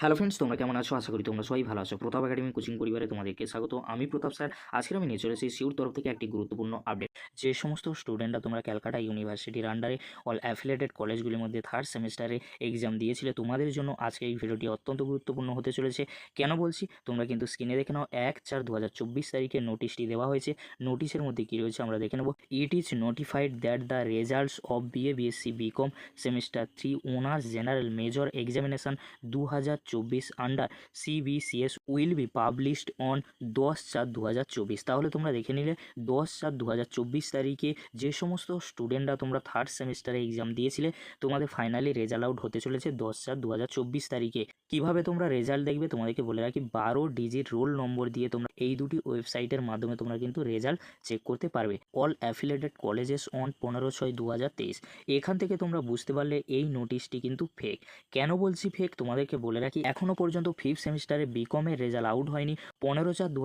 Hello friends তোমরা কেমন আছো? আশা করি তোমরা সবাই ভালো আছো। প্রতাপ একাডেমি কোচিং পরিবারে তোমাদেরকে স্বাগত। আমি প্রতাপ স্যার। আজকে আমি নিয়ে চলেছি সিউর তরফ থেকে একটি গুরুত্বপূর্ণ আপডেট যে সমস্ত স্টুডেন্টরা তোমরা ক্যালকাটা ইউনিভার্সিটির আন্ডারে অল অ্যাফিলেটেড কলেজগুলির মধ্যে থার্ড সেমিস্টারে এক্সাম দিয়েছিলে, তোমাদের জন্য আজকে এই ভিডিওটি অত্যন্ত গুরুত্বপূর্ণ হতে চলেছে। কেন বলছি? তোমরা কিন্তু স্ক্রিনে দেখে নাও, এক চার দু তারিখে নোটিশটি দেওয়া হয়েছে। নোটিশের মধ্যে কী রয়েছে আমরা দেখে নেব। It is notified that the results of BA BSc BCom semester three honours general major examination দু হাজার under CBCS will be published on দশ চার দু চব্বিশ। তাহলে তোমরা দেখে নিলে দশ চার দু চব্বিশ তারিখে যে সমস্ত স্টুডেন্টরা তোমরা থার্ড সেমিস্টারে এক্সাম দিয়েছিলে, তোমাদের ফাইনালি রেজাল্ট আউট হতে চলেছে দশ চার দু চব্বিশ তারিখে। কীভাবে তোমরা রেজাল্ট দেখবে তোমাদেরকে বলে রাখি, বারো ডিজিট রোল নম্বর দিয়ে তোমরা এই দুটি ওয়েবসাইটের মাধ্যমে তোমরা কিন্তু রেজাল্ট চেক করতে পারবে। অল অ্যাফিলেটেড কলেজেস অন পনেরো ছয় দু এখান থেকে তোমরা বুঝতে পারলে এই নোটিশটি কিন্তু ফেক কেন বলছি ফেক তোমাদেরকে বলে রাখি এখনও পর্যন্ত ফিফথ সেমিস্টারে বিকমের রেজাল্ট আউট হয়নি। পনেরো চার দু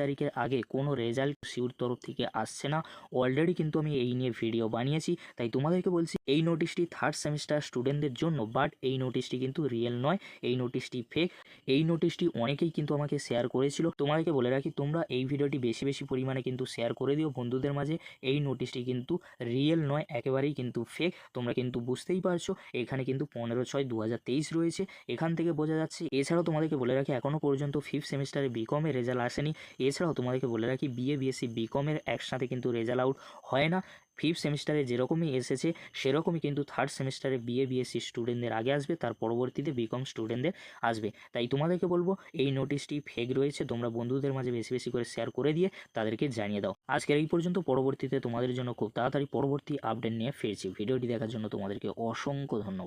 তারিখের আগে কোনো রেজাল্ট সিউর তরফ থেকে আসছে না। অলরেডি কিন্তু আমি এই নিয়ে ভিডিও বানিয়েছি, তাই তোমাদেরকে বলছি, এই নোটিশটি থার্ড সেমিস্টার স্টুডেন্টদের জন্য বাট এই নোটিশটি কিন্তু রিয়েল নয়, এই নোটিশটি ফেক এই নোটিশটি অনেকেই কিন্তু আমাকে শেয়ার করেছিল। তোমাদেরকে বলে রাখি, তোমরা এই ভিডিওটি বেশি বেশি পরিমাণে কিন্তু শেয়ার করে দিও বন্ধুদের মাঝে। এই নোটিশটি কিন্তু রিয়েল নয়, একেবারেই কিন্তু ফেক তোমরা কিন্তু বুঝতেই পারছ, এখানে কিন্তু পনেরো ছয় দু রয়েছে। এখান থেকে বোঝা যাচ্ছে। এছাড়াও তোমাদেরকে বলে রাখি এখনও পর্যন্ত ফিফথ সেমিস্টারে বিকমের রেজাল্ট আসেনি। এছাড়াও তোমাদেরকে বলে রাখি বিএ বিএসসি বিকমের একসাথে কিন্তু রেজাল্ট আউট হয় না। ফিফথ সেমিস্টারে যেরকমই এসেছে, সেরকমই কিন্তু থার্ড সেমিস্টারে বিএ বিএসসি স্টুডেন্টদের আগে আসবে, তার পরবর্তীতে বিকম স্টুডেন্টদের আসবে। তাই তোমাদেরকে বলব, এই নোটিশটি ফেক রয়েছে, তোমরা বন্ধুদের মাঝে বেশি বেশি করে শেয়ার করে দিয়ে তাদেরকে জানিয়ে দাও। আজকের এই পর্যন্ত, পরবর্তীতে তোমাদের জন্য খুব তাড়াতাড়ি পরবর্তী আপডেট নিয়ে ফিরছি। ভিডিওটি দেখার জন্য তোমাদেরকে অসংখ্য ধন্যবাদ।